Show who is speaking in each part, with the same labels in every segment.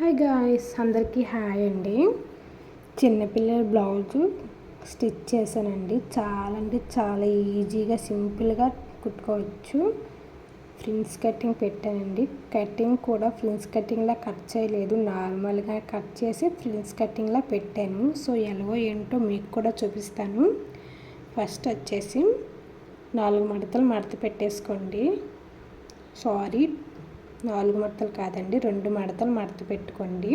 Speaker 1: Hi guys అందరికీ hi అండి. చిన్నపిల్లల బ్లౌజు స్టిచ్ చేశానండి. చాలా అంటే చాలా ఈజీగా సింపుల్గా కుట్టుకోవచ్చు. ఫ్రిన్స్ కటింగ్ పెట్టానండి. కటింగ్ కూడా ఫ్రిన్స్ కటింగ్లా కట్ చేయలేదు. నార్మల్గా కట్ చేసి ఫ్రిన్స్ కటింగ్లా పెట్టాను. సో ఎలాగో ఏంటో మీకు కూడా చూపిస్తాను. ఫస్ట్ వచ్చేసి నాలుగు మడతలు మడత పెట్టేసుకోండి. సారీ నాలుగు మడతలు కాదండి రెండు మడతలు మడత పెట్టుకోండి.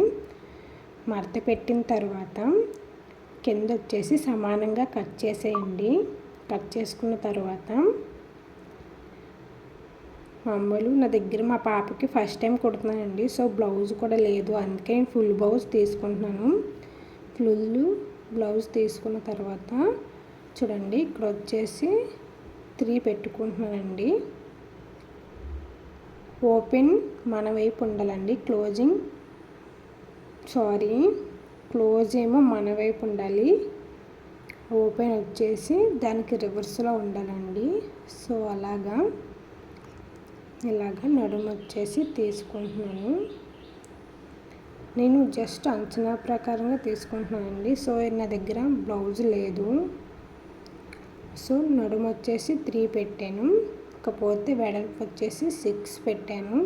Speaker 1: మడత పెట్టిన తర్వాత కింద వచ్చేసి సమానంగా కట్ చేసేయండి. కట్ చేసుకున్న తర్వాత మామూలు నా దగ్గర మా పాపకి ఫస్ట్ టైం కుడుతున్నానండి సో బ్లౌజ్ కూడా లేదు. అందుకే ఫుల్ బ్లౌజ్ తీసుకుంటున్నాను. ఫుల్ బ్లౌజ్ తీసుకున్న తర్వాత చూడండి ఇక్కడ వచ్చేసి త్రీ పెట్టుకుంటున్నానండి. ఓపెన్ మన వైపు ఉండాలండి. క్లోజింగ్. సారీ. క్లోజ్ ఏమో మన వైపు ఉండాలి. ఓపెన్ వచ్చేసి దానికి రివర్స్లో ఉండాలండి. సో అలాగా. ఇలాగా నడుము వచ్చేసి తీసుకుంటున్నాను. నేను జస్ట్ అంచనా ప్రకారంగా తీసుకుంటున్నానండి. సో నా దగ్గర బ్లౌజ్ లేదు. సో నడుము వచ్చేసి త్రీ పెట్టాను. కాకపోతే వెడల్పు వచ్చేసి సిక్స్ పెట్టాను.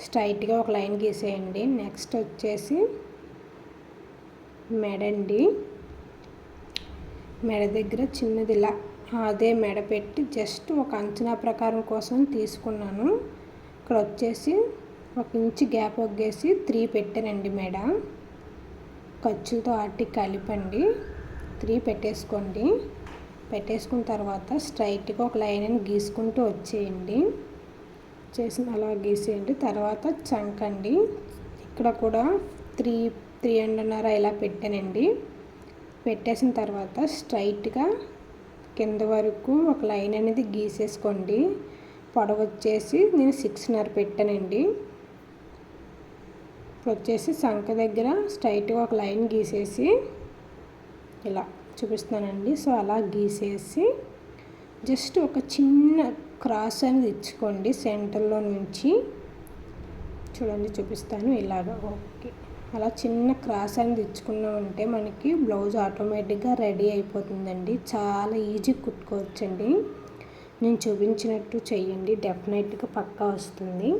Speaker 1: స్ట్రైట్గా ఒక లైన్ గీసేయండి. నెక్స్ట్ వచ్చేసి మెడండి. మెడ దగ్గర చిన్నది ఇలా అదే మెడ పెట్టి జస్ట్ ఒక అంచనా ప్రకారం కోసం తీసుకున్నాను. ఇక్కడ వచ్చేసి ఒక ఇంచు గ్యాప్ ఒగ్గేసి త్రీ పెట్టానండి మెడ. ఖర్చులతో ఆటి కలిపండి. త్రీ పెట్టేసుకోండి. పెట్టేసుకున్న తర్వాత స్ట్రైట్గా ఒక లైన్ అని గీసుకుంటూ వచ్చేయండి. చేసిన అలా గీసేయండి. తర్వాత చంకండి. ఇక్కడ కూడా త్రీ త్రీ అండ్న్నర ఇలా పెట్టానండి. పెట్టేసిన తర్వాత స్ట్రైట్గా కింద వరకు ఒక లైన్ అనేది గీసేసుకోండి. పొడవు వచ్చేసి నేను సిక్స్న్నర పెట్టానండి. వచ్చేసి సంఖ దగ్గర స్ట్రైట్గా ఒక లైన్ గీసేసి ఇలా. చూపిస్తున్నానండి. సో అలా గీసేసి జస్ట్ ఒక చిన్న క్రాస్ అనేది ఇచ్చుకోండి సెంటర్లో నుంచి. చూడండి చూపిస్తాను ఇలాగ. ఓకే. అలా చిన్న క్రాస్ అనేది ఇచ్చుకున్నామంటే మనకి బ్లౌజ్ ఆటోమేటిక్గా రెడీ అయిపోతుందండి. చాలా ఈజీ కుట్టుకోవచ్చండి. నేను చూపించినట్టు చేయండి డెఫినెట్గా పక్కా వస్తుంది.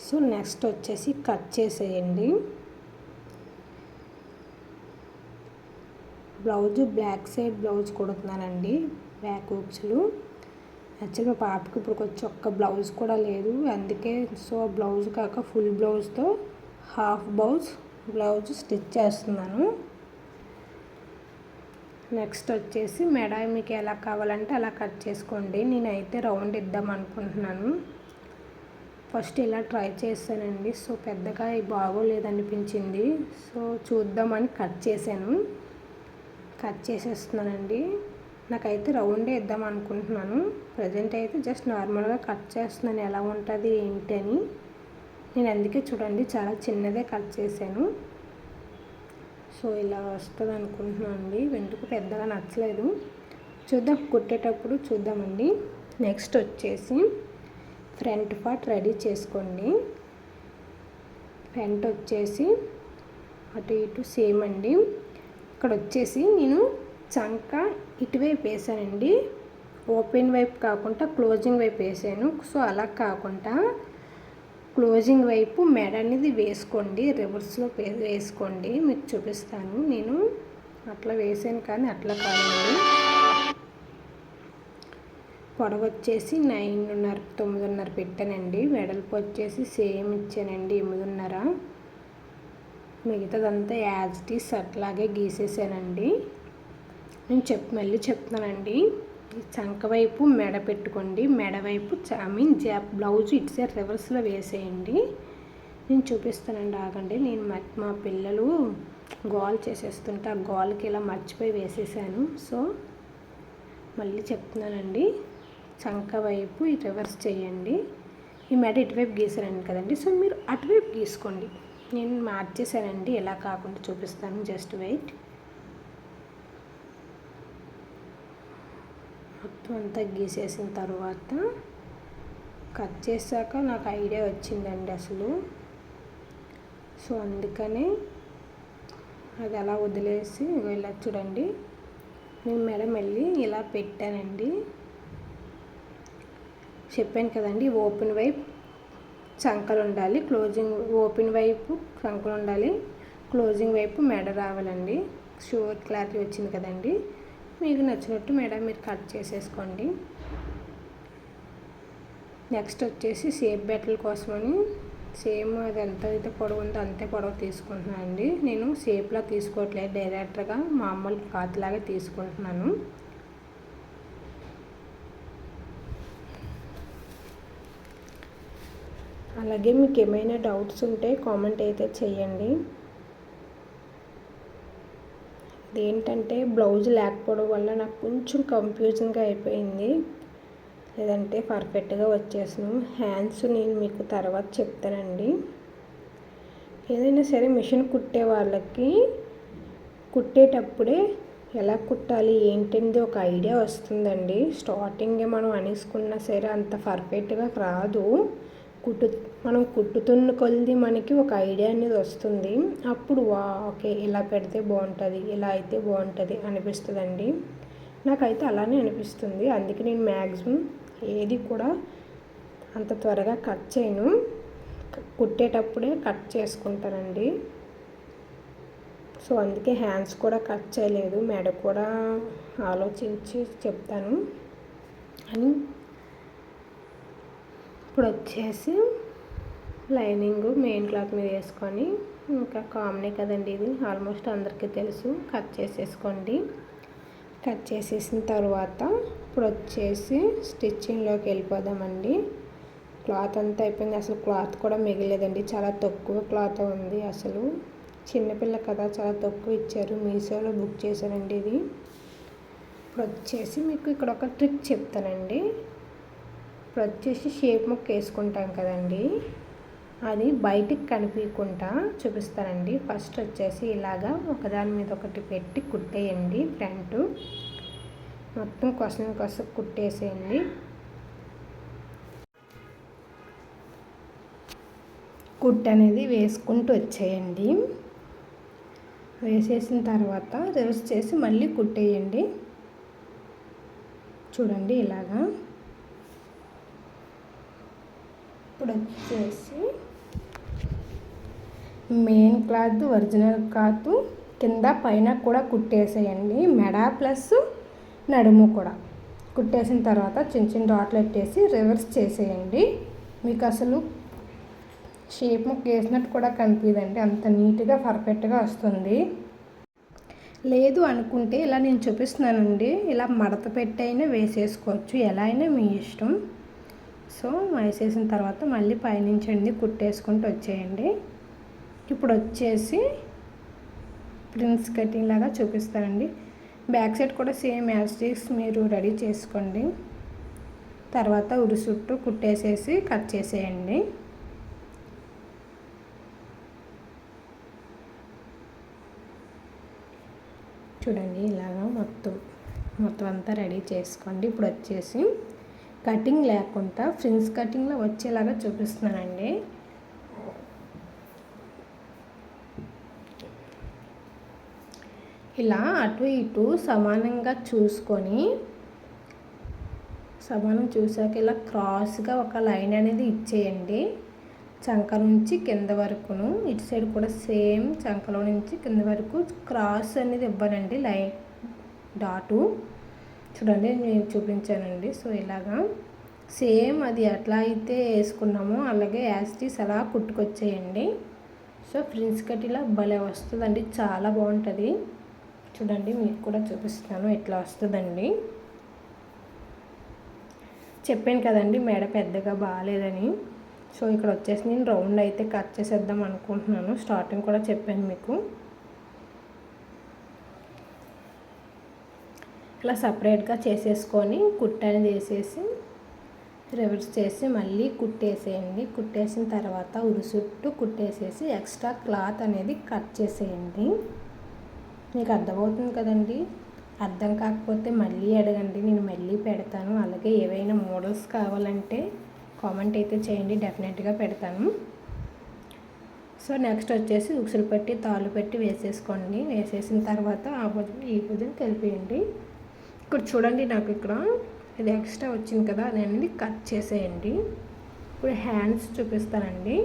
Speaker 1: సో నెక్స్ట్ వచ్చేసి కట్ చేసేయండి. బ్లౌజ్ బ్లాక్ సైడ్ బ్లౌజ్ కుడుతున్నానండి. బ్యాక్ హూప్స్లు యాక్చువల్ మా పాపకి ఇప్పుడు కొంచెం ఒక్క బ్లౌజ్ కూడా లేదు. అందుకే సో బ్లౌజ్ కాక ఫుల్ బ్లౌజ్తో హాఫ్ బ్లౌజ్ బ్లౌజ్ స్టిచ్ చేస్తున్నాను. నెక్స్ట్ వచ్చేసి మెడ మీకు ఎలా కావాలంటే అలా కట్ చేసుకోండి. నేనైతే రౌండ్ ఇద్దాం అనుకుంటున్నాను. ఫస్ట్ ఇలా ట్రై చేశానండి. సో పెద్దగా బాగోలేదనిపించింది. సో చూద్దామని కట్ చేశాను. కట్ చేసేస్తున్నానండి. నాకైతే రౌండే ఇద్దాం అనుకుంటున్నాను. ప్రజెంట్ అయితే జస్ట్ నార్మల్గా కట్ చేస్తున్నాను. ఎలా ఉంటుంది ఏంటి అని నేను అందుకే చూడండి చాలా చిన్నదే కట్ చేశాను. సో ఇలా వస్తుంది అనుకుంటున్నాను అండి. వెంటుకు పెద్దగా నచ్చలేదు. చూద్దాం కుట్టేటప్పుడు చూద్దామండి. నెక్స్ట్ వచ్చేసి ఫ్రంట్ పార్ట్ రెడీ చేసుకోండి. ఫ్రంట్ వచ్చేసి అటు ఇటు సేమ్ అండి. ఇక్కడ వచ్చేసి నేను చంక ఇటువైపు వేసానండి. ఓపెన్ వైపు కాకుండా క్లోజింగ్ వైపు వేసాను. సో అలా కాకుండా క్లోజింగ్ వైపు మెడ అనేది వేసుకోండి. రివర్స్లో వేసుకోండి. మీకు చూపిస్తాను. నేను అట్లా వేసాను కానీ అట్లా కాదండి. పొడవ వచ్చేసి నైన్న్నర తొమ్మిదిన్నర పెట్టానండి. వెడల్పు వచ్చేసి సేమ్ ఇచ్చానండి. ఎనిమిదిన్నర. మిగతాదంతా యాజ్ టీస్ అట్లాగే గీసేసానండి. నేను చెప్ మళ్ళీ చెప్తున్నానండి. చంక వైపు మెడ పెట్టుకోండి. మెడ వైపు ఐ మీన్ జాప్ బ్లౌజ్ ఇటు సైడ్ రివర్స్లో వేసేయండి. నేను చూపిస్తానండి ఆగండి. నేను మా పిల్లలు గోల్ చేసేస్తుంటే ఆ గోల్కి ఇలా మర్చిపోయి వేసేసాను. సో మళ్ళీ చెప్తున్నానండి. చంక వైపు రివర్స్ చేయండి. ఈ మెడ ఇటువైపు గీసారండి కదండి. సో మీరు అటువైపు గీసుకోండి. నేను మార్చేసానండి ఎలా కాకుండా చూపిస్తాను జస్ట్ వెయిట్. మొత్తం అంతా గీసేసిన తర్వాత కట్ చేశాక నాకు ఐడియా వచ్చిందండి అసలు. సో అందుకనే అది అలా వదిలేసి ఇలా చూడండి. నేను మేడం వెళ్ళి ఇలా పెట్టానండి. చెప్పాను కదండి ఓపెన్ వైపు చంకలు ఉండాలి క్లోజింగ్ ఓపెన్ వైపు చంకలు ఉండాలి క్లోజింగ్ వైపు మెడ రావాలండి. షూర్ క్లారిటీ వచ్చింది కదండి. మీకు నచ్చినట్టు మెడ మీరు కట్ చేసేసుకోండి. నెక్స్ట్ వచ్చేసి సేఫ్ బెట్టల కోసమని సేమ్ అది ఎంత అయితే పొడవు ఉందో అంతే పొడవు తీసుకుంటున్నాను అండి నేను షేప్లా తీసుకోవట్లేదు. డైరెక్ట్గా మామూలు లాగా తీసుకుంటున్నాను. అలాగే మీకు ఏమైనా డౌట్స్ ఉంటే కామెంట్ అయితే చేయండి. అదేంటంటే బ్లౌజ్ లేకపోవడం వల్ల నాకు కొంచెం కంఫ్యూజన్గా అయిపోయింది. లేదంటే పర్ఫెక్ట్గా వచ్చేసాను. హ్యాండ్స్ నేను మీకు తర్వాత చెప్తానండి. ఏదైనా సరే మిషన్ కుట్టే వాళ్ళకి కుట్టేటప్పుడే ఎలా కుట్టాలి ఏంటనేది ఒక ఐడియా వస్తుందండి. స్టార్టింగే మనం అనేసుకున్నా సరే అంత పర్ఫెక్ట్గా రాదు. కుట్టు మనం కుట్టుతున్న కొలిది మనకి ఒక ఐడియా అనేది వస్తుంది. అప్పుడు వా ఓకే ఇలా పెడితే బాగుంటుంది ఇలా అయితే బాగుంటుంది అనిపిస్తుందండి. నాకైతే అలానే అనిపిస్తుంది. అందుకే నేను మ్యాక్సిమం ఏది కూడా అంత త్వరగా కట్ చేయను. కుట్టేటప్పుడే కట్ చేసుకుంటానండి. సో అందుకే హ్యాండ్స్ కూడా కట్ చేయలేదు. మెడ కూడా ఆలోచించి చెప్తాను. అని ఇప్పుడు వచ్చేసి లైనింగ్ మెయిన్ క్లాత్ మీద వేసుకొని ఇంకా కామనే కదండి ఇది. ఆల్మోస్ట్ అందరికీ తెలుసు. కట్ చేసేసుకోండి. కట్ చేసేసిన తర్వాత ఇప్పుడు వచ్చేసి స్టిచ్చింగ్లోకి వెళ్ళిపోదామండి. క్లాత్ అంతా అయిపోయింది. అసలు క్లాత్ కూడా మిగిలేదండి. చాలా తక్కువ క్లాత్ ఉంది అసలు. చిన్నపిల్ల కదా చాలా తక్కువ ఇచ్చారు. మీషోలో బుక్ చేశానండి ఇది. ఇప్పుడు వచ్చేసి మీకు ఇక్కడ ఒక ట్రిక్ చెప్తానండి. ఇప్పుడు వచ్చేసి షేప్ ముక్క వేసుకుంటాం కదండి. అది బయటికి కనిపించకుండా చూపిస్తానండి. ఫస్ట్ వచ్చేసి ఇలాగా ఒకదాని మీద ఒకటి పెట్టి కుట్టేయండి ఫ్రంట్. మొత్తం కొసం కొస కుట్టేసేయండి. కుట్ అనేది వేసుకుంటూ వచ్చేయండి. వేసేసిన తర్వాత రివర్స్ చేసి మళ్ళీ కుట్టేయండి. చూడండి ఇలాగా. ఇప్పుడు వచ్చేసి మెయిన్ క్లాత్ ఒరిజినల్ క్లాత్ కింద పైన కూడా కుట్టేసేయండి. మెడ ప్లస్ నడుము కూడా. కుట్టేసిన తర్వాత చిన్న చిన్న డాట్లు పెట్టేసి రివర్స్ చేసేయండి. మీకు అసలు షేప్ ముక్క వేసినట్టు కూడా కనిపించదండి అంత నీట్గా పర్ఫెక్ట్గా వస్తుంది. లేదు అనుకుంటే ఇలా నేను చూపిస్తున్నానండి. ఇలా మడత పెట్టి అయినా వేసేసుకోవచ్చు. ఎలా అయినా మీ ఇష్టం. సో వేసేసిన తర్వాత మళ్ళీ పైనుంచండి కుట్టేసుకుంటూ వచ్చేయండి. ఇప్పుడు వచ్చేసి ప్రిన్స్ కటింగ్ లాగా చూపిస్తానండి. బ్యాక్ సైడ్ కూడా సేమ్ యాస్టిక్స్ మీరు రెడీ చేసుకోండి. తర్వాత ఉరి చుట్టూ కుట్టేసేసి కట్ చేసేయండి. చూడండి ఇలాగా మొత్తం మొత్తం అంతా రెడీ చేసుకోండి. ఇప్పుడు వచ్చేసి కటింగ్ లేకుండా ఫ్రిన్స్ కటింగ్లో వచ్చేలాగా చూపిస్తున్నానండి. ఇలా అటు ఇటు సమానంగా చూసుకొని సమానం చూసాక ఇలా క్రాస్గా ఒక లైన్ అనేది ఇచ్చేయండి. చంక నుంచి కింద వరకును ఇటు సైడ్ కూడా సేమ్ చంకలో నుంచి కింద వరకు క్రాస్ అనేది ఇవ్వనండి లైన్ డాటు. చూడండి నేను చూపించానండి. సో ఇలాగా. సేమ్ అది ఎట్లా అయితే వేసుకున్నామో అలాగే యాస్టీస్ అలా కుట్టుకొచ్చేయండి. సో ఫ్రిన్స్ కట్ ఇలా భలే వస్తుందండి. చాలా బాగుంటుంది. చూడండి మీకు కూడా చూపిస్తాను ఎట్లా వస్తుందండి. చెప్పాను కదండి మెడ పెద్దగా బాగాలేదని. సో ఇక్కడ వచ్చేసి నేను రౌండ్ అయితే కట్ చేసేద్దాం అనుకుంటున్నాను. స్టార్టింగ్ కూడా చెప్పాను మీకు. ఇట్లా సపరేట్గా చేసేసుకొని కుట్ట చేసేసి వేసేసి రివర్స్ చేసి మళ్ళీ కుట్టేసేయండి. కుట్టేసిన తర్వాత ఉరుసుట్టు కుట్టేసేసి ఎక్స్ట్రా క్లాత్ అనేది కట్ చేసేయండి. మీకు అర్థమవుతుంది కదండి? అర్థం కాకపోతే మళ్ళీ అడగండి. నేను మళ్ళీ పెడతాను. అలాగే ఏవైనా మోడల్స్ కావాలంటే కామెంట్ అయితే చేయండి. డెఫినెట్గా పెడతాను. సో నెక్స్ట్ వచ్చేసి ఉక్సులు పెట్టి తాళ్ళు పెట్టి వేసేసుకోండి. వేసేసిన తర్వాత ఆ భుజం ఈ భుజం కలిపేయండి ఇక్కడ చూడండి నాకు ఇక్కడ. ఇది ఎక్స్ట్రా వచ్చింది కదా అనేది కట్ చేసేయండి. ఇప్పుడు హ్యాండ్స్ చూపిస్తానండి.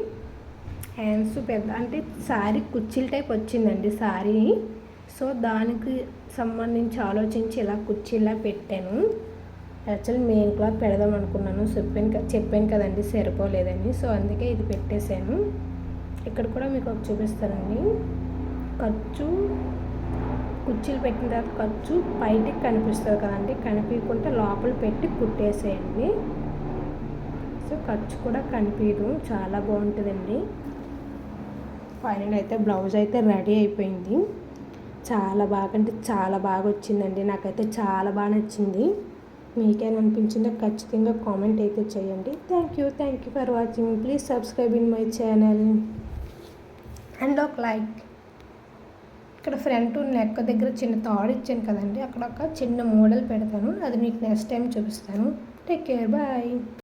Speaker 1: హ్యాండ్స్ పెద్ద అంటే శారీ కుర్చీల టైప్ వచ్చిందండి శారీ సో దానికి సంబంధించి ఆలోచించి ఇలా కుర్చీలా పెట్టాను. యాక్చువల్లీ మెయిన్ క్లాత్ పెడదాం అనుకున్నాను. చెప్పాను చెప్పాను కదండి సరిపోలేదని. సో అందుకే ఇది పెట్టేశాను. ఇక్కడ కూడా మీకు ఒక చూపిస్తానండి. ఖర్చు కుర్చీలు పెట్టిన తర్వాత ఖర్చు బయటికి కనిపిస్తుంది కదండి. కనిపించకుంటే లోపల పెట్టి కుట్టేసేయండి. సో ఖర్చు కూడా కనిపించదు. చాలా బాగుంటుందండి. ఫైనల్ అయితే బ్లౌజ్ అయితే రెడీ అయిపోయింది. చాలా బాగా అంటే చాలా బాగా వచ్చిందండి. నాకైతే చాలా బాగా నచ్చింది. మీకేమనిపించిందో ఖచ్చితంగా కామెంట్ అయితే చేయండి. Thank you thank you for watching please subscribe in my channel and ఒక లైక్ ఇక్కడ ఫ్రంట్ నెక్ దగ్గర చిన్న తాడు ఇచ్చాను కదండి అక్కడ ఒక చిన్న మోడల్ పెడతాను. అది మీకు నెక్స్ట్ టైం చూపిస్తాను. Take care bye.